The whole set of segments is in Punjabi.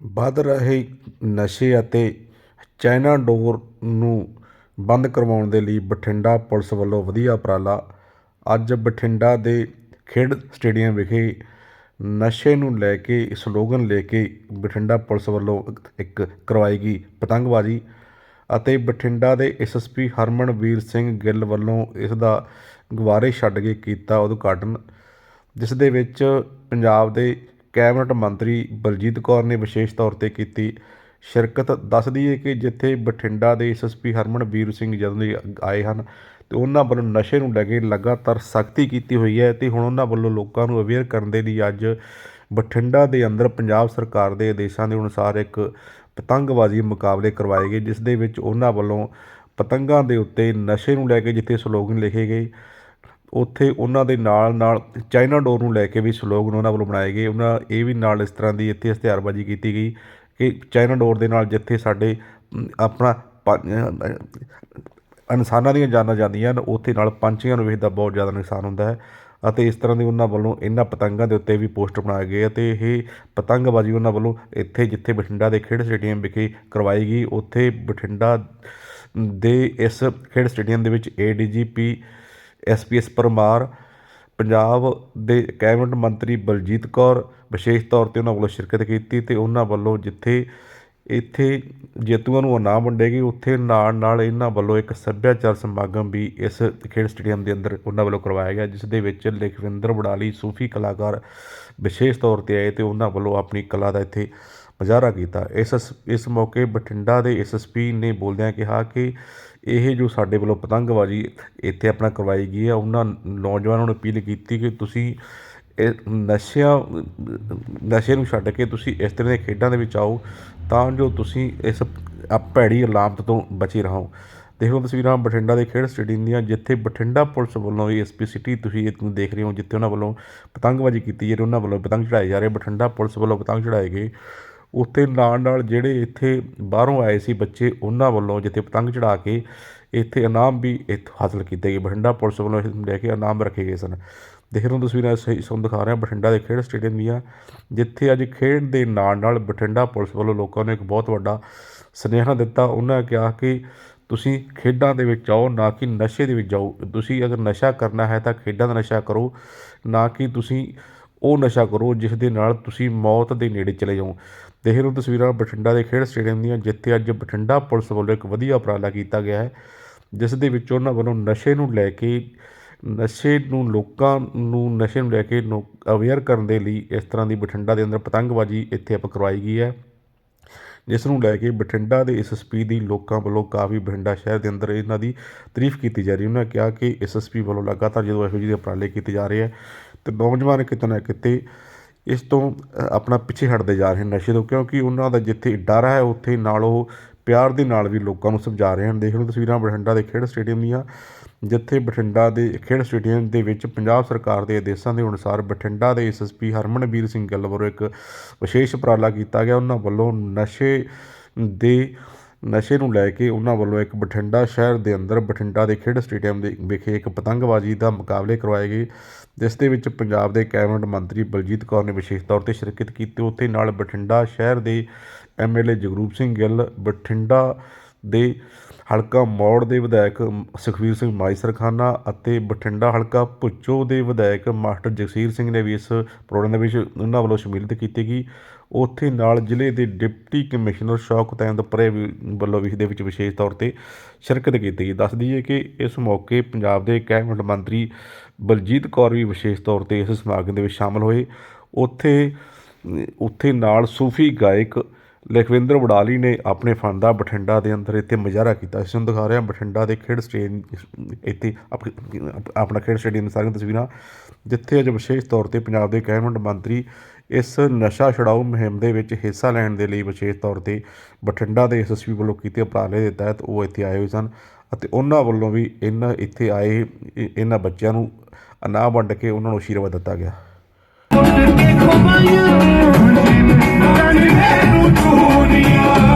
ਵੱਧ ਰਹੇ ਨਸ਼ੇ ਅਤੇ ਚਾਈਨਾ ਡੋਰ ਨੂੰ ਬੰਦ ਕਰਵਾਉਣ ਦੇ ਲਈ ਬਠਿੰਡਾ ਪੁਲਿਸ ਵੱਲੋਂ ਵਧੀਆ ਉਪਰਾਲਾ। ਅੱਜ ਬਠਿੰਡਾ ਦੇ ਖੇਡ ਸਟੇਡੀਅਮ ਵਿਖੇ ਨਸ਼ੇ ਨੂੰ ਲੈ ਕੇ ਸਲੋਗਨ ਲੈ ਕੇ ਬਠਿੰਡਾ ਪੁਲਿਸ ਵੱਲੋਂ ਇੱਕ ਕਰਵਾਈ ਗਈ ਪਤੰਗਬਾਜ਼ੀ ਅਤੇ ਬਠਿੰਡਾ ਦੇ ਐਸਐਸਪੀ ਹਰਮਨਵੀਰ ਸਿੰਘ ਗਿੱਲ ਵੱਲੋਂ ਇਸ ਦਾ ਗੁਬਾਰੇ ਛੱਡ ਕੇ ਕੀਤਾ ਉਦਘਾਟਨ, ਜਿਸ ਦੇ ਵਿੱਚ ਪੰਜਾਬ ਦੇ ਕੈਬਨਿਟ ਮੰਤਰੀ ਬਲਜੀਤ ਕੌਰ ਨੇ ਵਿਸ਼ੇਸ਼ ਤੌਰ ਤੇ ਕੀਤੀ ਸ਼ਿਰਕਤ ਦੱਸ ਦਈਏ ਕਿ ਜਿੱਥੇ ਬਠਿੰਡਾ ਦੇ ਐਸਐਸਪੀ ਹਰਮਨਵੀਰ ਸਿੰਘ ਜਦੋਂ ਦੇ ਆਏ ਹਨ ਤੇ ਉਹਨਾਂ ਵੱਲੋਂ ਨਸ਼ੇ ਨੂੰ ਲੈ ਕੇ ਲਗਾਤਾਰ ਸਖਤੀ ਕੀਤੀ ਹੋਈ ਹੈ ਤੇ ਹੁਣ ਉਹਨਾਂ ਵੱਲੋਂ ਲੋਕਾਂ ਨੂੰ ਅਵੇਅਰ ਕਰਨ ਦੇ ਲਈ ਅੱਜ ਬਠਿੰਡਾ ਦੇ ਅੰਦਰ ਪੰਜਾਬ ਸਰਕਾਰ ਦੇ ਆਦੇਸ਼ਾਂ ਦੇ ਅਨੁਸਾਰ ਇੱਕ ਪਤੰਗਬਾਜ਼ੀ ਮੁਕਾਬਲੇ ਕਰਵਾਏ ਗਏ, ਜਿਸ ਦੇ ਵਿੱਚ ਉਹਨਾਂ ਵੱਲੋਂ ਪਤੰਗਾਂ ਦੇ ਉੱਤੇ ਨਸ਼ੇ ਨੂੰ ਲੈ ਕੇ ਜਿੱਥੇ ਸਲੋਗਨ ਲਿਖੇ ਗਏ ਉੱਥੇ ਉਹਨਾਂ ਦੇ ਨਾਲ ਨਾਲ ਚਾਈਨਾ ਡੋਰ ਨੂੰ ਲੈ ਕੇ ਵੀ ਸਲੋਗਨ ਉਹਨਾਂ ਵੱਲੋਂ ਬਣਾਏ ਗਏ। ਉਹਨਾਂ ਇਹ ਵੀ ਨਾਲ ਇਸ ਤਰ੍ਹਾਂ ਦੀ ਇੱਥੇ ਇਸ਼ਤਿਹਾਰਬਾਜ਼ੀ ਕੀਤੀ ਗਈ ਕਿ ਚਾਈਨਾ ਡੋਰ ਦੇ ਨਾਲ ਜਿੱਥੇ ਸਾਡੇ ਆਪਣਾ ਪੰ- ਇਨਸਾਨਾਂ ਦੀਆਂ ਜਾਨਾਂ ਜਾਂਦੀਆਂ ਹਨ, ਉੱਥੇ ਨਾਲ ਪੰਛੀਆਂ ਨੂੰ ਵੀ ਦਾ ਬਹੁਤ ਜ਼ਿਆਦਾ ਨੁਕਸਾਨ ਹੁੰਦਾ ਹੈ ਅਤੇ ਇਸ ਤਰ੍ਹਾਂ ਦੀ ਉਹਨਾਂ ਵੱਲੋਂ ਇਹਨਾਂ ਪਤੰਗਾਂ ਦੇ ਉੱਤੇ ਵੀ ਪੋਸਟਰ ਬਣਾਏ ਗਏ ਅਤੇ ਇਹ ਪਤੰਗਬਾਜ਼ੀ ਉਹਨਾਂ ਵੱਲੋਂ ਇੱਥੇ ਜਿੱਥੇ ਬਠਿੰਡਾ ਦੇ ਖੇਡ ਸਟੇਡੀਅਮ ਵਿਖੇ ਕਰਵਾਈ ਗਈ, ਉੱਥੇ ਬਠਿੰਡਾ ਦੇ ਇਸ ਖੇਡ ਸਟੇਡੀਅਮ ਦੇ ਵਿੱਚ ਏਡੀਜੀਪੀ ਐਸਪੀਐਸ ਪਰਮਾਰ, ਪੰਜਾਬ ਦੇ ਕੈਬਨਿਟ ਮੰਤਰੀ ਬਲਜੀਤ ਕੌਰ, ਵਿਸ਼ੇਸ਼ ਤੌਰ ਤੇ ਉਹਨਾਂ ਵੱਲੋਂ ਸ਼ਿਰਕਤ ਕੀਤੀ ਤੇ ਉਹਨਾਂ ਵੱਲੋਂ ਜਿੱਥੇ ਇੱਥੇ ਜੇਤੂਆਂ ਨੂੰ ਇਨਾਮ ਵੰਡੇ ਗਏ, ਉੱਥੇ ਨਾਲ ਨਾਲ ਇਹਨਾਂ ਵੱਲੋਂ ਇੱਕ ਸੱਭਿਆਚਾਰ ਸਮਾਗਮ ਵੀ ਇਸ ਖੇਡ ਸਟੇਡੀਅਮ ਦੇ ਅੰਦਰ ਉਹਨਾਂ ਵੱਲੋਂ ਕਰਵਾਇਆ ਗਿਆ, ਜਿਸ ਦੇ ਵਿੱਚ ਲਖਵਿੰਦਰ ਵਡਾਲੀ ਸੂਫੀ ਕਲਾਕਾਰ ਵਿਸ਼ੇਸ਼ ਤੌਰ ਤੇ ਆਏ ਤੇ ਉਹਨਾਂ ਵੱਲੋਂ ਆਪਣੀ ਕਲਾ ਦਾ ਇੱਥੇ ਮੁਜ਼ਾਹਰਾ ਕੀਤਾ। ਇਸ ਇਸ ਮੌਕੇ ਬਠਿੰਡਾ ਦੇ ਐਸਐਸਪੀ ਨੇ ਬੋਲਦਿਆਂ ਕਿਹਾ ਕਿ ਇਹ ਜੋ ਸਾਡੇ ਵੱਲੋਂ ਪਤੰਗਬਾਜ਼ੀ ਇੱਥੇ ਆਪਣਾ ਕਰਵਾਈ ਗਈ ਹੈ, ਉਹਨਾਂ ਨੌਜਵਾਨਾਂ ਨੂੰ ਅਪੀਲ ਕੀਤੀ ਕਿ ਤੁਸੀਂ ਇਹ ਨਸ਼ਿਆਂ, ਨਸ਼ੇ ਨੂੰ ਛੱਡ ਕੇ ਤੁਸੀਂ ਇਸ ਤਰ੍ਹਾਂ ਦੀਆਂ ਖੇਡਾਂ ਦੇ ਵਿੱਚ ਆਓ ਤਾਂ ਜੋ ਤੁਸੀਂ ਇਸ ਭੈੜੀ ਅਲਾਮਤ ਤੋਂ ਬਚੇ ਰਹੋ। ਦੇਖੋ ਤਸਵੀਰਾਂ ਬਠਿੰਡਾ ਦੇ ਖੇਡ ਸਟੇਡੀਅਮ ਦੀਆਂ, ਜਿੱਥੇ ਬਠਿੰਡਾ ਪੁਲਿਸ ਵੱਲੋਂ ਐਸਪੀ ਸਿਟੀ ਤੁਸੀਂ ਇਹ ਦੇਖ ਰਹੇ ਹੋ, ਜਿੱਥੇ ਉਹਨਾਂ ਵੱਲੋਂ ਪਤੰਗਬਾਜ਼ੀ ਕੀਤੀ ਜਾ ਰਹੀ ਉਹਨਾਂ ਵੱਲੋਂ ਪਤੰਗ ਚੜਾਏ ਜਾ ਰਹੇ, ਬਠਿੰਡਾ ਪੁਲਿਸ ਵੱਲੋਂ ਪਤੰਗ ਚੜਾਏ ਗਏ। ਉੱਥੇ ਨਾਲ ਨਾਲ ਜਿਹੜੇ ਇੱਥੇ ਬਾਹਰੋਂ ਆਏ ਸੀ ਬੱਚੇ, ਉਹਨਾਂ ਵੱਲੋਂ ਜਿੱਥੇ ਪਤੰਗ ਚੜਾ ਕੇ ਇੱਥੇ ਇਨਾਮ ਵੀ ਇੱਥੋਂ ਹਾਸਲ ਕੀਤੇ ਗਏ। ਬਠਿੰਡਾ ਪੁਲਿਸ ਵੱਲੋਂ ਇਹ ਲੈ ਕੇ ਇਨਾਮ ਰੱਖੇ ਗਏ ਸਨ। ਦੇਖ ਰਹੇ ਹੋ ਤਸਵੀਰਾਂ ਸਹੀ ਤੁਹਾਨੂੰ ਦਿਖਾ ਰਿਹਾ ਬਠਿੰਡਾ ਦੇ ਖੇਡ ਸਟੇਡੀਅਮ ਦੀਆਂ, ਜਿੱਥੇ ਅੱਜ ਖੇਡ ਦੇ ਨਾਲ ਨਾਲ ਬਠਿੰਡਾ ਪੁਲਿਸ ਵੱਲੋਂ ਲੋਕਾਂ ਨੂੰ ਇੱਕ ਬਹੁਤ ਵੱਡਾ ਸੁਨੇਹਾ ਦਿੱਤਾ। ਉਹਨਾਂ ਕਿਹਾ ਕਿ ਤੁਸੀਂ ਖੇਡਾਂ ਦੇ ਵਿੱਚ ਆਓ, ਨਾ ਕਿ ਨਸ਼ੇ ਦੇ ਵਿੱਚ ਜਾਓ। ਤੁਸੀਂ ਅਗਰ ਨਸ਼ਾ ਕਰਨਾ ਹੈ ਤਾਂ ਖੇਡਾਂ ਦਾ ਨਸ਼ਾ ਕਰੋ, ਨਾ ਕਿ ਤੁਸੀਂ ਉਹ ਨਸ਼ਾ ਕਰੋ ਜਿਸ ਦੇ ਨਾਲ ਤੁਸੀਂ ਮੌਤ ਦੇ ਨੇੜੇ ਚਲੇ ਜਾਓ। ਦੇਖ ਰਹੇ ਤਸਵੀਰਾਂ ਬਠਿੰਡਾ ਦੇ ਖੇਡ ਸਟੇਡੀਅਮ ਦੀਆਂ, ਜਿੱਥੇ ਅੱਜ ਬਠਿੰਡਾ ਪੁਲਿਸ ਵੱਲੋਂ ਇੱਕ ਵਧੀਆ ਉਪਰਾਲਾ ਕੀਤਾ ਗਿਆ ਹੈ, ਜਿਸ ਦੇ ਵਿੱਚ ਉਹਨਾਂ ਵੱਲੋਂ ਨਸ਼ੇ ਨੂੰ ਲੈ ਕੇ, ਨਸ਼ੇ ਨੂੰ ਲੋਕਾਂ ਨੂੰ ਨਸ਼ੇ ਨੂੰ ਲੈ ਕੇ ਅਵੇਅਰ ਕਰਨ ਦੇ ਲਈ ਇਸ ਤਰ੍ਹਾਂ ਦੀ ਬਠਿੰਡਾ ਦੇ ਅੰਦਰ ਪਤੰਗਬਾਜ਼ੀ ਇੱਥੇ ਆਪਾਂ ਕਰਵਾਈ ਗਈ ਹੈ। ਜਿਸ ਨੂੰ ਲੈ ਕੇ ਬਠਿੰਡਾ ਦੇ ਐਸਐਸਪੀ ਦੀ ਲੋਕਾਂ ਵੱਲੋਂ ਕਾਫੀ ਬਠਿੰਡਾ ਸ਼ਹਿਰ ਦੇ ਅੰਦਰ ਇਹਨਾਂ ਦੀ ਤਾਰੀਫ ਕੀਤੀ ਜਾ ਰਹੀ ਉਹਨਾਂ ਕਿਹਾ ਕਿ ਐਸਐਸਪੀ ਵੱਲੋਂ ਲਗਾਤਾਰ ਜਦੋਂ ਇਹੋ ਜਿਹੇ ਉਪਰਾਲੇ ਕੀਤੇ ਜਾ ਰਹੇ ਹੈ, ਤੇ ਨੌਜਵਾਨ ਕਿਤੇ ਨਾ ਕਿਤੇ ਇਸ ਤੋਂ ਆਪਣਾ ਪਿੱਛੇ ਹਟਦੇ ਜਾ ਰਹੇ ਹਨ ਨਸ਼ੇ ਤੋਂ, ਕਿਉਂਕਿ ਉਹਨਾਂ ਦਾ ਜਿੱਥੇ ਡਰ ਹੈ, ਉੱਥੇ ਨਾਲ ਉਹ ਪਿਆਰ ਦੇ ਨਾਲ ਵੀ ਲੋਕਾਂ ਨੂੰ ਸਮਝਾ ਰਹੇ ਹਨ। ਦੇਖ ਲਓ ਤਸਵੀਰਾਂ ਬਠਿੰਡਾ ਦੇ ਖੇਡ ਸਟੇਡੀਅਮ ਦੀਆਂ। ਜਿੱਥੇ ਬਠਿੰਡਾ ਦੇ ਖੇਡ ਸਟੇਡੀਅਮ ਦੇ ਵਿੱਚ ਪੰਜਾਬ ਸਰਕਾਰ ਦੇ ਆਦੇਸ਼ਾਂ ਦੇ ਅਨੁਸਾਰ ਬਠਿੰਡਾ ਦੇ ਐਸਐਸਪੀ ਹਰਮਨਵੀਰ ਸਿੰਘ ਗਿੱਲ ਵੱਲੋਂ ਇੱਕ ਵਿਸ਼ੇਸ਼ ਉਪਰਾਲਾ ਕੀਤਾ ਗਿਆ। ਉਹਨਾਂ ਵੱਲੋਂ ਨਸ਼ੇ ਦੇ, ਨਸ਼ੇ ਨੂੰ ਲੈ ਕੇ ਉਹਨਾਂ ਵੱਲੋਂ ਇੱਕ ਬਠਿੰਡਾ ਸ਼ਹਿਰ ਦੇ ਅੰਦਰ ਬਠਿੰਡਾ ਦੇ ਖੇਡ ਸਟੇਡੀਅਮ ਦੇ ਵਿਖੇ ਇੱਕ ਪਤੰਗਬਾਜ਼ੀ ਦਾ ਮੁਕਾਬਲੇ ਕਰਵਾਏ ਗਏ। ਜਿਸ ਦੇ ਵਿੱਚ ਪੰਜਾਬ ਦੇ ਕੈਬਨਿਟ ਮੰਤਰੀ ਬਲਜੀਤ ਕੌਰ ਨੇ ਵਿਸ਼ੇਸ਼ ਤੌਰ ਤੇ ਸ਼ਿਰਕਤ ਕੀਤੀ। ਉੱਥੇ ਨਾਲ ਬਠਿੰਡਾ ਸ਼ਹਿਰ ਦੇ ਐਮਐਲਏ ਜਗਰੂਪ ਸਿੰਘ ਗਿੱਲ, ਬਠਿੰਡਾ ਦੇ ਹਲਕਾ ਮੌੜ ਦੇ ਵਿਧਾਇਕ ਸੁਖਵੀਰ ਸਿੰਘ ਮਾਈਸਰਖਾਨਾ ਅਤੇ ਬਠਿੰਡਾ ਹਲਕਾ ਭੁੱਚੋ ਦੇ ਵਿਧਾਇਕ ਮਾਸਟਰ ਜਗਸੀਰ ਸਿੰਘ ਨੇ ਵੀ ਇਸ ਪ੍ਰੋਗਰਾਮ ਦੇ ਵਿੱਚ ਉਹਨਾਂ ਵੱਲੋਂ ਸ਼ਮੂਲੀਅਤ ਕੀਤੀ ਗਈ ਉੱਥੇ ਨਾਲ ਜ਼ਿਲ੍ਹੇ ਦੇ ਡਿਪਟੀ ਕਮਿਸ਼ਨਰ ਸ਼ੌਕਤ ਪਰੇ ਵੀ ਵੱਲੋਂ ਵੀ ਇਸ ਦੇ ਵਿੱਚ ਵਿਸ਼ੇਸ਼ ਤੌਰ ਤੇ ਸ਼ਿਰਕਤ ਕੀਤੀ ਗਈ। ਦੱਸ ਦਈਏ ਕਿ ਇਸ ਮੌਕੇ ਪੰਜਾਬ ਦੇ ਕੈਬਨਿਟ ਮੰਤਰੀ ਬਲਜੀਤ ਕੌਰ ਵੀ ਵਿਸ਼ੇਸ਼ ਤੌਰ ਤੇ ਇਸ ਸਮਾਗਮ ਦੇ ਵਿੱਚ ਸ਼ਾਮਲ ਹੋਏ। ਉੱਥੇ ਉੱਥੇ ਨਾਲ ਸੂਫੀ ਗਾਇਕ ਲਖਵਿੰਦਰ ਵਡਾਲੀ ਨੇ ਆਪਣੇ ਫਨ ਦਾ ਬਠਿੰਡਾ ਦੇ ਅੰਦਰ ਇੱਥੇ ਮੁਜ਼ਾਹਰਾ ਕੀਤਾ। ਇਸ ਨੂੰ ਦਿਖਾ ਰਿਹਾ ਬਠਿੰਡਾ ਦੇ ਖੇਡ ਸਟੇਡੀਅਮ ਇੱਥੇ ਆਪ- ਆਪਣਾ ਖੇਡ ਸਟੇਡੀਅਮ ਦੀਆਂ ਸਾਰੀਆਂ ਤਸਵੀਰਾਂ, ਜਿੱਥੇ ਅੱਜ ਵਿਸ਼ੇਸ਼ ਤੌਰ ਤੇ ਪੰਜਾਬ ਦੇ ਕੈਬਨਿਟ ਮੰਤਰੀ ਇਸ ਨਸ਼ਾ ਛਡਾਊ ਮੁਹਿੰਮ ਦੇ ਵਿੱਚ ਹਿੱਸਾ ਲੈਣ ਦੇ ਲਈ ਵਿਸ਼ੇਸ਼ ਤੌਰ ਤੇ ਬਠਿੰਡਾ ਦੇ ਐਸਐਸਪੀ ਵੱਲੋਂ ਕੀਤੇ ਉਪਰਾਲੇ ਦੇ ਤਹਿਤ ਉਹ ਇੱਥੇ ਆਏ ਹੋਏ ਸਨ ਅਤੇ ਉਹਨਾਂ ਵੱਲੋਂ ਵੀ ਇਹਨਾਂ ਇੱਥੇ ਆਏ, ਇਹਨਾਂ ਬੱਚਿਆਂ ਨੂੰ ਇਨਾਮ ਵੰਡ ਕੇ ਉਹਨਾਂ ਨੂੰ ਆਸ਼ੀਰਵਾਦ ਦਿੱਤਾ ਗਿਆ। ਦੇਖੋ ਮਾਇਆ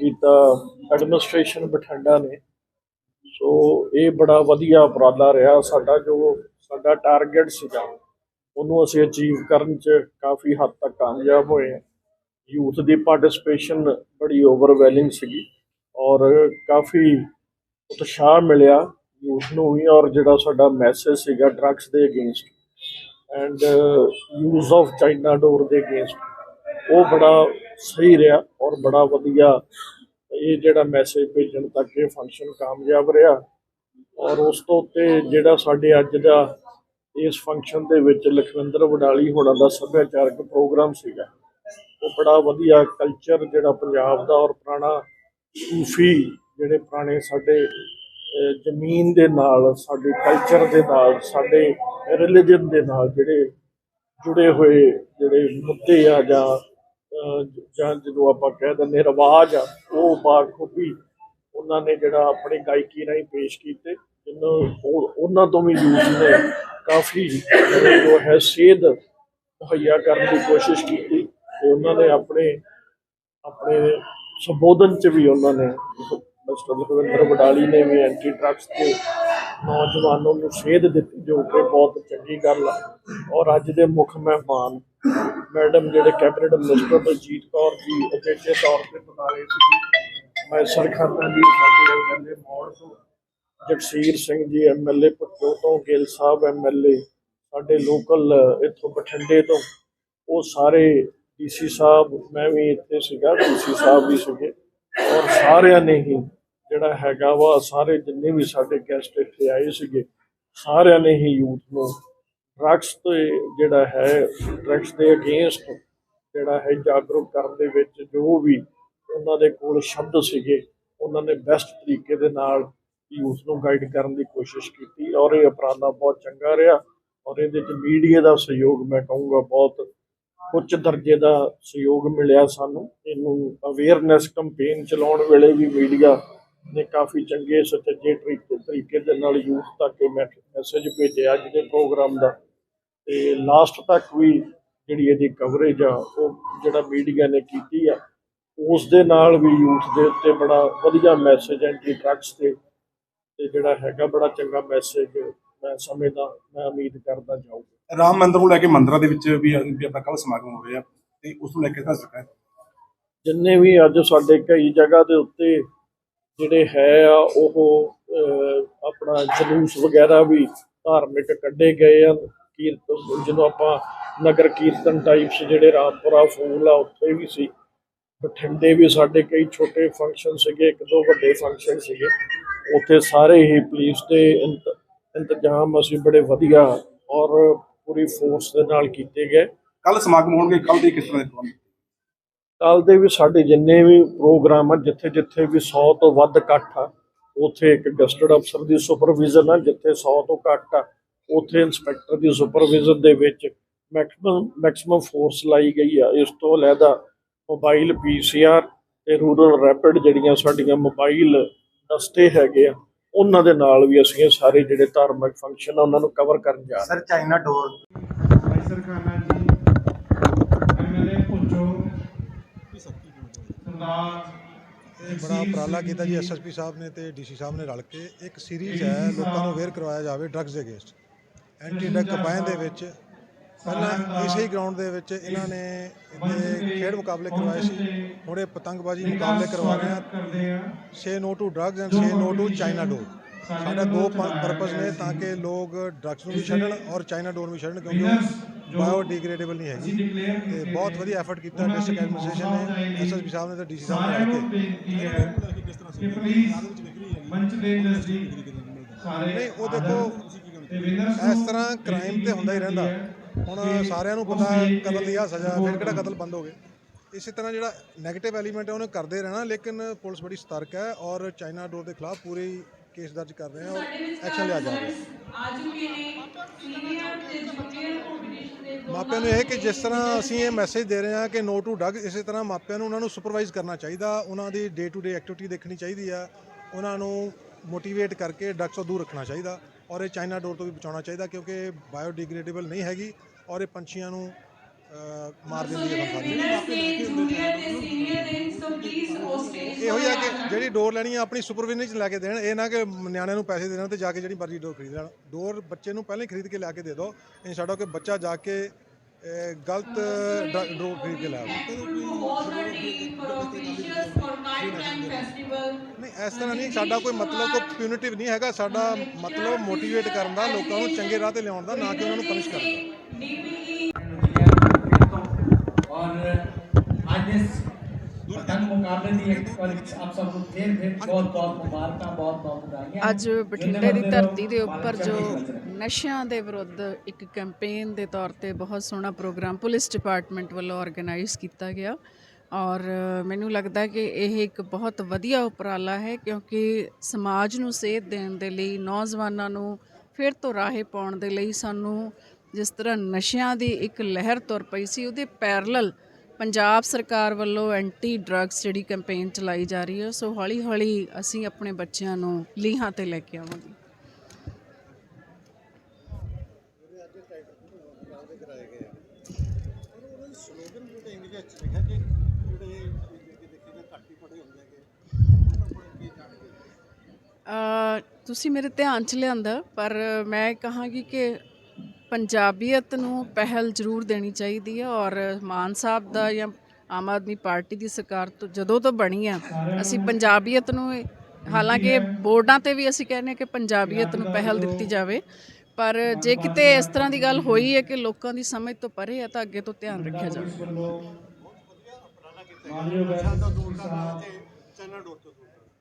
ਕੀਤਾ ਐਡਮਿਨਿਸਟ੍ਰੇਸ਼ਨ ਬਠਿੰਡਾ ਨੇ। ਸੋ ਇਹ ਬੜਾ ਵਧੀਆ ਉਪਰਾਲਾ ਰਿਹਾ ਸਾਡਾ ਜੋ ਸਾਡਾ ਟਾਰਗੇਟ ਸੀਗਾ। ਉਹਨੂੰ ਅਸੀਂ ਅਚੀਵ ਕਰਨ 'ਚ ਕਾਫੀ ਹੱਦ ਤੱਕ ਕਾਮਯਾਬ ਹੋਏ ਹਾਂ। ਯੂਥ ਦੀ ਪਾਰਟਿਸਿਪੇਸ਼ਨ ਬੜੀ ਓਵਰਵੈਲਿੰਗ ਸੀਗੀ ਔਰ ਕਾਫੀ ਉਤਸ਼ਾਹ ਮਿਲਿਆ ਯੂਥ ਨੂੰ ਵੀ ਔਰ ਜਿਹੜਾ ਸਾਡਾ ਮੈਸੇਜ ਸੀਗਾ ਡਰੱਗਸ ਦੇ against and use of China ਡੋਰ ਦੇ ਅਗੇਂਸਟ ਉਹ ਬੜਾ ਸਹੀ ਰਿਹਾ ਔਰ ਬੜਾ ਵਧੀਆ ਇਹ ਜਿਹੜਾ ਮੈਸੇਜ ਭੇਜਣ ਤੱਕ ਇਹ ਫੰਕਸ਼ਨ ਕਾਮਯਾਬ ਰਿਹਾ। ਔਰ ਉਸ ਤੋਂ ਉੱਤੇ ਜਿਹੜਾ ਸਾਡੇ ਅੱਜ ਦਾ ਇਸ ਫੰਕਸ਼ਨ ਦੇ ਵਿੱਚ ਲਖਵਿੰਦਰ ਵਡਾਲੀ ਹੋਣਾ ਦਾ ਸੱਭਿਆਚਾਰਕ ਪ੍ਰੋਗਰਾਮ ਸੀਗਾ, ਉਹ ਬੜਾ ਵਧੀਆ ਕਲਚਰ ਜਿਹੜਾ ਪੰਜਾਬ ਦਾ ਔਰ ਪੁਰਾਣਾ ਸੂਫੀ ਜਿਹੜੇ ਪੁਰਾਣੇ ਸਾਡੇ ਜ਼ਮੀਨ ਦੇ ਨਾਲ, ਸਾਡੇ ਕਲਚਰ ਦੇ ਨਾਲ, ਸਾਡੇ ਰਿਲੀਜਨ ਦੇ ਨਾਲ ਜਿਹੜੇ ਜੁੜੇ ਹੋਏ ਜਿਹੜੇ ਮੁੱਦੇ ਆ ਜਾਂ ਜਾਂ ਜਦੋਂ ਆਪਾਂ ਕਹਿ ਦਿੰਦੇ ਰਿਵਾਜ ਆ, ਉਹ ਬਾਖੂਬੀ ਉਹਨਾਂ ਨੇ ਜਿਹੜਾ ਆਪਣੀ ਗਾਇਕੀ ਰਾਹੀਂ ਪੇਸ਼ ਕੀਤੇ ਜਿਹਨੂੰ ਉਹਨਾਂ ਤੋਂ ਵੀ ਯੂਥ ਨੇ, ਕਾਫੀ ਜੋ ਹੈ ਸੇਧ ਮੁਹੱਈਆ ਕਰਨ ਦੀ ਕੋਸ਼ਿਸ਼ ਕੀਤੀ ਉਹਨਾਂ ਨੇ ਆਪਣੇ ਆਪਣੇ ਸੰਬੋਧਨ ਚ ਵੀ ਉਹਨਾਂ ਨੇ, ਮਿਸਟਰ ਲਖਵਿੰਦਰ ਬਡਾਲੀ ਨੇ ਵੀ ਐਂਟੀ ਡਰੱਗਸ ਤੇ ਨੌਜਵਾਨਾਂ ਨੂੰ ਸੇਧ ਦਿੱਤੀ, ਜੋ ਕਿ ਬਹੁਤ ਚੰਗੀ ਗੱਲ ਆ। ਔਰ ਅੱਜ ਦੇ ਮੁੱਖ ਮਹਿਮਾਨ ਮੈਡਮ ਜਿਹੜੇ ਕੈਬਨਿਟ ਮਿਨਿਸਟਰ ਬਲਜੀਤ ਕੌਰ ਜੀ ਅਚੇਚੇ ਤੌਰ ਤੇ ਬੁਲਾਏ ਸੀ ਮੈਂ ਸਰਖਾਨਾ ਜੀ ਸਾਡੇ ਐਮਐਲਏ ਮੌੜ ਤੋਂ ਜਗਸੀਰ ਸਿੰਘ ਜੀ ਐਮਐਲਏ ਪੱਤੋ ਤੋਂ ਗਿੱਲ ਸਾਹਿਬ ਐਮਐਲਏ ਸਾਡੇ ਲੋਕਲ ਇੱਥੋਂ ਬਠਿੰਡੇ ਤੋਂ, ਉਹ ਸਾਰੇ ਡੀਸੀ ਸਾਹਿਬ, ਮੈਂ ਵੀ ਇੱਥੇ ਸੀਗਾ ਡੀਸੀ ਸਾਹਿਬ ਵੀ ਸੀਗੇ, ਔਰ ਸਾਰਿਆਂ ਨੇ ਹੀ ਜਿਹੜਾ ਹੈਗਾ ਵਾ, ਸਾਰੇ ਜਿੰਨੇ ਵੀ ਸਾਡੇ ਗੈਸਟ ਇੱਥੇ ਆਏ ਸੀਗੇ, ਸਾਰਿਆਂ ਨੇ ਹੀ ਯੂਥ ਨੂੰ ਡਰੱਗਸ ਤੇ ਜਿਹੜਾ ਹੈ ਡਰੱਗਸ ਦੇ ਅਗੇਂਸਟ ਜਿਹੜਾ ਹੈ ਜਾਗਰੂਕ ਕਰਨ ਦੇ ਵਿੱਚ ਜੋ ਵੀ ਉਹਨਾਂ ਦੇ ਕੋਲ ਸ਼ਬਦ ਸੀਗੇ, ਉਹਨਾਂ ਨੇ ਬੈਸਟ ਤਰੀਕੇ ਦੇ ਨਾਲ ਯੂਥ ਨੂੰ ਗਾਈਡ ਕਰਨ ਦੀ ਕੋਸ਼ਿਸ਼ ਕੀਤੀ ਔਰ ਇਹ ਉਪਰਾਲਾ ਬਹੁਤ ਚੰਗਾ ਰਿਹਾ ਔਰ ਇਹਦੇ ਚ ਮੀਡੀਆ ਦਾ ਸਹਿਯੋਗ ਮੈਂ ਕਹੂੰਗਾ ਬਹੁਤ ਉੱਚ ਦਰਜੇ ਦਾ ਸਹਿਯੋਗ ਮਿਲਿਆ ਸਾਨੂੰ। ਇਹਨੂੰ ਅਵੇਅਰਨੈਸ ਕੈਂਪੇਨ ਚਲਾਉਣ ਵੇਲੇ ਵੀ ਮੀਡੀਆ ਨੇ ਕਾਫੀ ਚੰਗੇ ਸੁਚੱਜੇ ਤਰੀਕੇ ਤਰੀਕੇ ਦੇ ਨਾਲ ਯੂਥ ਤੱਕ ਇਹ ਮੈਸੇਜ ਭੇਜਿਆ। ਅੱਜ ਦੇ ਪ੍ਰੋਗਰਾਮ ਦਾ ਤੇ ਲਾਸਟ ਤੱਕ ਵੀ ਜਿਹੜੀ ਇਹਦੀ ਕਵਰੇਜ ਆ ਉਹ ਜਿਹੜਾ ਮੀਡੀਆ ਨੇ ਕੀਤੀ ਆ ਉਸ ਦੇ ਨਾਲ ਵੀ ਯੂਥ ਦੇ ਉੱਤੇ ਬੜਾ ਵਧੀਆ ਮੈਸੇਜ ਐਂਟੀ ਡਰੱਗਸ ਤੇ ਤੇ ਜਿਹੜਾ ਹੈਗਾ ਬੜਾ ਚੰਗਾ ਮੈਸੇਜ ਮੈਂ ਸਮਝਦਾ ਮੈਂ ਉਮੀਦ ਕਰਦਾ ਜਾਊਗਾ। ਰਾਮ ਮੰਦਰ ਨੂੰ ਲੈ ਕੇ ਮੰਦਰਾਂ ਦੇ ਵਿੱਚ ਵੀ ਆਪਣਾ ਕੱਲ ਸਮਾਗਮ ਹੋ ਰਿਹਾ ਤੇ ਉਸ ਨੂੰ ਲੈ ਕੇ ਦੱਸ ਸਕਦਾ ਜਿੰਨੇ ਵੀ ਅੱਜ ਸਾਡੇ ਕਈ ਜਗ੍ਹਾ ਦੇ ਉੱਤੇ ਜਿਹੜੇ ਹੈ ਆ ਉਹ ਆਪਣਾ ਜਲੂਸ ਵਗੈਰਾ ਵੀ ਧਾਰਮਿਕ ਕੱਢੇ ਗਏ ਆ ਕੀਰਤਨ ਜਦੋਂ ਆਪਾਂ ਨਗਰ ਕੀਰਤਨ ਟਾਈਪਸ ਜਿਹੜੇ ਰਾਮਪੁਰਾ ਫੂਲ ਆ ਉੱਥੇ ਵੀ ਸੀ। ਬਠਿੰਡੇ ਵੀ ਸਾਡੇ ਕਈ ਛੋਟੇ ਫੰਕਸ਼ਨ ਸੀਗੇ ਇੱਕ ਦੋ ਵੱਡੇ ਫੰਕਸ਼ਨ ਸੀਗੇ। ਉੱਥੇ ਸਾਰੇ ਹੀ ਪੁਲਿਸ ਦੇ ਇੰਤ- ਇੰਤਜ਼ਾਮ ਅਸੀਂ ਬੜੇ ਵਧੀਆ ਔਰ ਪੂਰੀ ਫੋਰਸ ਦੇ ਨਾਲ ਕੀਤੇ ਗਏ। ਕੱਲ ਸਮਾਗਮ ਹੋਣਗੇ ਕੱਲ ਦੇ ਕਿਸ ਤਰ੍ਹਾਂ ਦੇ ਪ੍ਰਬੰਧ? ਕੱਲ ਦੇ ਵੀ ਸਾਡੇ ਜਿੰਨੇ ਵੀ ਪ੍ਰੋਗਰਾਮ ਆ ਜਿੱਥੇ ਜਿੱਥੇ ਵੀ 100 ਤੋਂ ਵੱਧ ਇਕੱਠ ਆ ਉੱਥੇ ਇੱਕ ਗਸਟਡ ਅਫਸਰ ਦੀ ਸੁਪਰਵਿਜ਼ਨ ਆ ਜਿੱਥੇ 100 ਤੋਂ ਘੱਟ ਆ। ਉੱਥੇ ਇੰਸਪੈਕਟਰ ਦੀ ਸੁਪਰਵਿਜ਼ਨ ਦੇ ਵਿੱਚ ਮੈਕਸਿਮਮ ਮੈਕਸਿਮਮ ਫੋਰਸ ਲਾਈ ਗਈ ਆ। ਇਸ ਤੋਂ ਅਲੱਗਾ ਮੋਬਾਈਲ ਪੀਸੀਆਰ ਤੇ ਰੂਰਲ ਰੈਪਿਡ ਜਿਹੜੀਆਂ ਸਾਡੀਆਂ ਮੋਬਾਈਲ ਦਸਤੇ ਹੈਗੇ ਆ ਉਹਨਾਂ ਦੇ ਨਾਲ ਵੀ ਅਸੀਂ ਇਹ ਸਾਰੇ ਜਿਹੜੇ ਧਾਰਮਿਕ ਫੰਕਸ਼ਨ ਆ ਉਹਨਾਂ ਨੂੰ ਕਵਰ ਕਰਨ ਜਾ ਰਹੇ ਸਰ ਚਾਈਨਾ ਡੋਰ ਮੈਸਰ ਖਾਨਾ ਜੀ ਐਮਐਲਏ ਪੁੱਛੋ ਸਰਦਾਰ ਇਹ ਬੜਾ ਉਪਰਾਲਾ ਕੀਤਾ ਜੀ ਐਸਐਸਪੀ ਸਾਹਿਬ ਨੇ ਤੇ ਡੀਸੀ ਸਾਹਿਬ ਨੇ ਰਲ ਕੇ। ਇੱਕ ਸੀਰੀਜ਼ ਹੈ ਲੋਕਾਂ ਨੂੰ ਅਵੇਅਰ ਕਰਵਾਇਆ ਜਾਵੇ ਡਰੱਗਸ ਦੇ ਅਗੇਂਸਟ ਐਂਟੀ ਡਰੱਗ ਕੈਂਪੇਨ ਦੇ ਵਿੱਚ। ਪਹਿਲਾਂ ਇਸੇ ਹੀ। ਗਰਾਊਂਡ ਦੇ ਵਿੱਚ ਇਹਨਾਂ ਨੇ ਇੱਥੇ ਖੇਡ ਮੁਕਾਬਲੇ ਕਰਵਾਏ ਸੀ। ਹੁਣ ਇਹ ਪਤੰਗਬਾਜ਼ੀ ਮੁਕਾਬਲੇ ਕਰਵਾ ਰਹੇ ਆ ਕਰਦੇ ਆ say no to drugs and say no to China ਡੋਰ ਸਾਡਾ ਦੋ ਪਰਪਸ ਨੇ ਤਾਂ ਕਿ ਲੋਕ ਡਰੱਗਸ ਨੂੰ ਵੀ ਛੱਡਣ ਔਰ ਚਾਈਨਾ ਡੋਰ ਵੀ ਛੱਡਣ ਕਿਉਂਕਿ ਉਹ ਬਾਇਓਡੀਗ੍ਰੇਡੇਬਲ ਨਹੀਂ ਹੈਗੀ। ਤੇ ਬਹੁਤ ਵਧੀਆ ਐਫਰਟ ਕੀਤਾ ਡਿਸਟ੍ਰਿਕਟ ਐਡਮਿਨਿਸਟ੍ਰੇਸ਼ਨ ਨੇ। ਐਸਐਸਪੀ ਸਾਹਿਬ ਨੇ ਤੇ ਡੀਸੀ ਸਾਹਿਬ ਨੇ ਰਲ ਕੇ। ਬੇਨਤੀ ਹੈ ਕਿ ਪਲੀਜ਼ ਮੰਚ ਦੇ ਨਜ਼ਦੀਕ ਸਾਰੇ ਨਹੀਂ ਉਹ ਦੇਖੋ ਇਸ ਤਰ੍ਹਾਂ ਕ੍ਰਾਈਮ ਤੇ ਹੁੰਦਾ ਹੀ ਰਹਿੰਦਾ। ਹੁਣ ਸਾਰਿਆਂ ਨੂੰ ਪਤਾ ਕਤਲ ਦੀ ਆ ਸਜ਼ਾ ਫਿਰ ਕਿਹੜਾ ਕਤਲ ਬੰਦ ਹੋ ਗਏ ਇਸੇ ਤਰ੍ਹਾਂ ਜਿਹੜਾ 네ਗੇਟਿਵ ਐਲੀਮੈਂਟ ਹੈ ਉਹਨੂੰ ਕਰਦੇ ਰਹਿਣਾ ਲੇਕਿਨ ਪੁਲਿਸ ਬੜੀ ਸਤਰਕ ਹੈ ਔਰ ਚਾਈਨਾ ਡੋਰ ਦੇ ਖਿਲਾਫ ਪੂਰੀ ਕੇਸ ਦਰਜ ਕਰ ਰਹੇ ਹੈ ਔਰ ਐਕਸ਼ਨ ਲਿਆ ਜਾ ਰਿਹਾ। ਹੈ ਮਾਪਿਆਂ ਨੂੰ ਇਹ ਕਿ ਜਿਸ ਤਰ੍ਹਾਂ ਅਸੀਂ ਇਹ ਮੈਸੇਜ ਦੇ ਰਹੇ ਹਾਂ ਕਿ ਨੋ ਟੂ ਡਰਗ ਇਸੇ ਤਰ੍ਹਾਂ ਮਾਪਿਆਂ ਨੂੰ ਉਹਨਾਂ ਨੂੰ ਸੁਪਰਵਾਈਜ਼ ਕਰਨਾ ਚਾਹੀਦਾ ਉਹਨਾਂ ਦੀ ਡੇ ਟੂ ਡੇ ਐਕਟੀਵਿਟੀ ਦੇਖਣੀ ਚਾਹੀਦੀ ਆ ਉਹਨਾਂ ਨੂੰ ਮੋਟੀਵੇਟ ਕਰਕੇ ਡਰਗਸ ਤੋਂ ਦੂਰ ਰੱਖਣਾ ਚਾਹੀਦਾ। ਔਰ ਇਹ ਚਾਈਨਾ ਡੋਰ ਤੋਂ ਵੀ ਬਚਾਉਣਾ ਚਾਹੀਦਾ ਕਿਉਂਕਿ ਬਾਇਓਡੀਗ੍ਰੇਡੇਬਲ ਨਹੀਂ ਹੈਗੀ ਔਰ ਇਹ ਪੰਛੀਆਂ ਨੂੰ ਮਾਰ ਦਿੰਦੀ ਹੈ ਇਹੋ ਹੀ ਆ ਕਿ ਜਿਹੜੀ ਡੋਰ ਲੈਣੀ ਆ ਆਪਣੀ ਸੁਪਰਵਿਜ਼ਨ ਚ ਲੈ ਕੇ ਦੇਣ। ਇਹ ਨਾ ਕਿ ਨਿਆਣਿਆਂ ਨੂੰ ਪੈਸੇ ਦੇਣ ਤੇ ਜਾ ਕੇ ਜਿਹੜੀ ਮਰਜ਼ੀ ਡੋਰ ਖਰੀਦ ਲੈਣ। ਡੋਰ ਬੱਚੇ ਨੂੰ ਪਹਿਲਾਂ ਹੀ ਖਰੀਦ ਕੇ ਲਿਆ ਕੇ ਦੇ ਦਿਓ। ਇਨਸਟੈਡ ਕਿ ਬੱਚਾ ਜਾ ਕੇ ਗਲਤ ਡੋਰ ਖਰੀਦ ਕੇ ਲੈ ਨਹੀਂ ਇਸ ਤਰ੍ਹਾਂ ਨਹੀਂ ਸਾਡਾ ਕੋਈ ਮਤਲਬ ਕੋਈ ਪਿਊਨਿਟਿਵ ਨਹੀਂ ਹੈਗਾ। ਸਾਡਾ ਮਤਲਬ ਮੋਟੀਵੇਟ ਕਰਨ ਦਾ ਲੋਕਾਂ ਨੂੰ ਚੰਗੇ ਰਾਹ ਤੇ ਲਿਆਉਣ ਦਾ ਨਾ ਕਿ ਉਹਨਾਂ ਨੂੰ ਪਨਿਸ਼ ਕਰਨ ਦਾ। ਔਰ ਅੱਜ ਇਸ ਪਤੰਗ ਮੁਕਾਬਲੇ ਦੀ ਇੱਕ ਵਾਰ ਆਪ ਸਭ ਨੂੰ ਫੇਰ ਫੇਰ ਬਹੁਤ ਬਹੁਤ ਮੁਬਾਰਕਾਂ ਬਹੁਤ ਬਹੁਤ ਵਧਾਈਆਂ। ਅੱਜ ਬਠਿੰਡੇ ਦੀ ਧਰਤੀ ਦੇ ਉੱਪਰ ਜੋ ਨਸ਼ਿਆਂ ਦੇ ਵਿਰੁੱਧ ਇੱਕ ਕੈਂਪੇਨ ਦੇ ਤੌਰ ਤੇ ਬਹੁਤ ਸੋਹਣਾ ਪ੍ਰੋਗਰਾਮ ਪੁਲਿਸ ਡਿਪਾਰਟਮੈਂਟ ਵੱਲੋਂ ਆਰਗੇਨਾਈਜ਼ ਕੀਤਾ ਗਿਆ। ਔਰ ਮੈਨੂੰ ਲੱਗਦਾ ਕਿ ਇਹ ਇੱਕ ਬਹੁਤ ਵਧੀਆ ਉਪਰਾਲਾ ਹੈ ਕਿਉਂਕਿ ਸਮਾਜ ਨੂੰ ਸੇਧ ਦੇਣ ਦੇ ਲਈ ਨੌਜਵਾਨਾਂ ਨੂੰ ਫਿਰ ਤੋਂ ਰਾਹੇ ਪਾਉਣ ਦੇ ਲਈ ਸਾਨੂੰ ਜਿਸ ਤਰ੍ਹਾਂ ਨਸ਼ਿਆਂ ਦੀ ਇੱਕ ਲਹਿਰ ਤੁਰ ਪਈ ਸੀ ਉਹਦੇ ਪੈਰਲਲ ਪੰਜਾਬ ਸਰਕਾਰ ਵੱਲੋਂ ਐਂਟੀ ਡਰੱਗਸ ਜਿਹੜੀ ਕੈਂਪੇਨ ਚਲਾਈ ਜਾ ਰਹੀ ਹੈ ਸੋ ਹੌਲੀ ਹੌਲੀ ਅਸੀਂ ਆਪਣੇ ਬੱਚਿਆਂ ਨੂੰ ਲੀਹਾਂ ਤੇ ਲੈ ਕੇ ਆਵਾਂਗੇ। ਅ, ਤੁਸੀਂ ਮੇਰੇ ਧਿਆਨ ਚ ਲਿਆਂਦਾ, ਪਰ ਮੈਂ ਕਹਾਂਗੀ ਕਿ ਪੰਜਾਬੀਅਤ ਨੂੰ ਪਹਿਲ ਜ਼ਰੂਰ ਦੇਣੀ ਚਾਹੀਦੀ ਹੈ ਔਰ ਮਾਨ ਸਾਹਿਬ ਦਾ ਜਾਂ ਆਮ ਆਦਮੀ ਪਾਰਟੀ ਦੀ ਸਰਕਾਰ ਤੋਂ ਜਦੋਂ ਤੋਂ ਬਣੀ ਆ, ਅਸੀਂ ਪੰਜਾਬੀਅਤ ਨੂੰ ਹਾਲਾਂਕਿ ਬੋਰਡਾਂ ਤੇ ਵੀ ਅਸੀਂ ਕਹਿੰਦੇ ਹਾਂ ਕਿ ਪੰਜਾਬੀਅਤ ਨੂੰ ਪਹਿਲ ਦਿੱਤੀ ਜਾਵੇ, ਪਰ ਜੇ ਕਿਤੇ ਇਸ ਤਰ੍ਹਾਂ ਦੀ ਗੱਲ ਹੋਈ ਹੈ ਕਿ ਲੋਕਾਂ ਦੀ ਸਮਝ ਤੋਂ ਪਰੇ ਹੈ ਤਾਂ ਅੱਗੇ ਤੋਂ ਧਿਆਨ ਰੱਖਿਆ ਜਾਵੇ।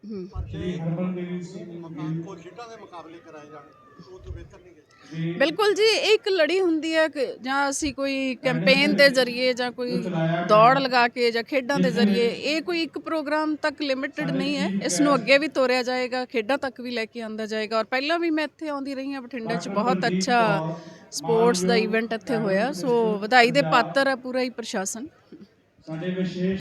ਵੱਲੋਂ ਮਾਨਯੋਗ ਸਾਹਿਬ ਚਾਈਨਾ ਡੋਰ ਤੋਂ ਸ਼੍ਰੀ ਹਰਮਨ ਦੇਵੀ ਸਿੰਘ ਜੀ। ਕੋਈ ਖੇਡਾਂ ਦੇ ਮੁਕਾਬਲੇ ਕਰਾਏ ਜਾਣ ਉਹ ਤੋਂ ਬਿਹਤਰ ਨਹੀਂ ਦੀ ਬਿਲਕੁਲ ਜੀ ਇਹ ਇੱਕ ਲੜੀ ਹੁੰਦੀ ਹੈ ਕਿ ਜਾਂ ਅਸੀਂ ਕੋਈ ਕੈਂਪੇਨ ਦੇ ਜ਼ਰੀਏ ਜਾਂ ਕੋਈ ਦੌੜ ਲਗਾ ਕੇ ਜਾਂ ਖੇਡਾਂ ਦੇ ਜ਼ਰੀਏ ਇਹ ਕੋਈ ਇੱਕ ਪ੍ਰੋਗਰਾਮ ਤੱਕ ਲਿਮਿਟਿਡ ਨਹੀਂ ਹੈ। ਇਸ ਨੂੰ ਅੱਗੇ ਵੀ ਤੋਰਿਆ ਜਾਏਗਾ ਖੇਡਾਂ ਤੱਕ ਵੀ ਲੈ ਕੇ ਆਂਦਾ ਜਾਏਗਾ। ਔਰ ਪਹਿਲਾਂ ਵੀ ਮੈਂ ਇੱਥੇ ਆਉਂਦੀ ਰਹੀ ਹਾਂ ਬਠਿੰਡੇ 'ਚ ਬਹੁਤ ਅੱਛਾ ਸਪੋਰਟਸ ਦਾ ਇਵੈਂਟ ਇੱਥੇ ਹੋਇਆ। ਸੋ ਵਧਾਈ ਦੇ ਪਾਤਰ ਹੈ ਪੂਰਾ ਹੀ ਪ੍ਰਸ਼ਾਸਨ। ਸਾਡੇ ਵਿਸ਼ੇਸ਼